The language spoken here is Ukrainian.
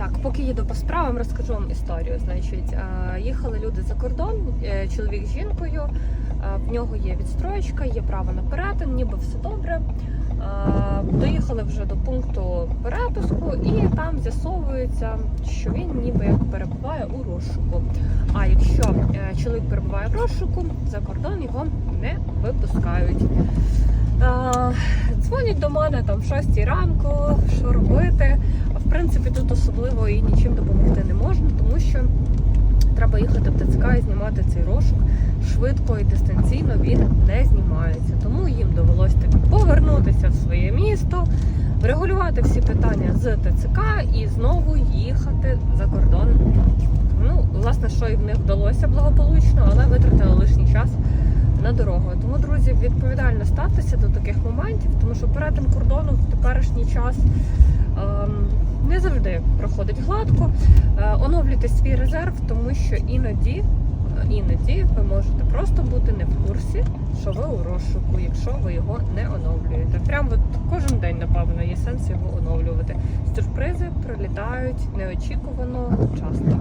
Так, поки їду по справам, розкажу вам історію. Значить, е, їхали люди за кордон, е, чоловік з жінкою. е, В нього є відстроєчка, є право на перетин, ніби все добре. Доїхали вже до пункту перепуску, і там з'ясовується, що він ніби як перебуває у розшуку. А якщо чоловік перебуває в розшуку, за кордон його не випускають. Дзвонять до мене там в 6 ранку, що робити. В принципі, особливо і нічим допомогти не можна, тому що треба їхати в ТЦК і знімати цей розшук швидко і дистанційно він не знімається. Тому їм довелося таки повернутися в своє місто, врегулювати всі питання з ТЦК і знову їхати за кордон. Ну, власне, що і в них вдалося благополучно, але витратили лишній час на дорогу. Тому, друзі, відповідально ставтеся до таких моментів, тому що перетин кордону в теперішній час ем, завжди проходить гладко. Е, оновлюйте свій резерв, тому що іноді, е, іноді ви можете просто бути не в курсі, що ви у розшуку, якщо ви його не оновлюєте. Прям от кожен день, напевно, є сенс його оновлювати. Сюрпризи прилітають неочікувано часто.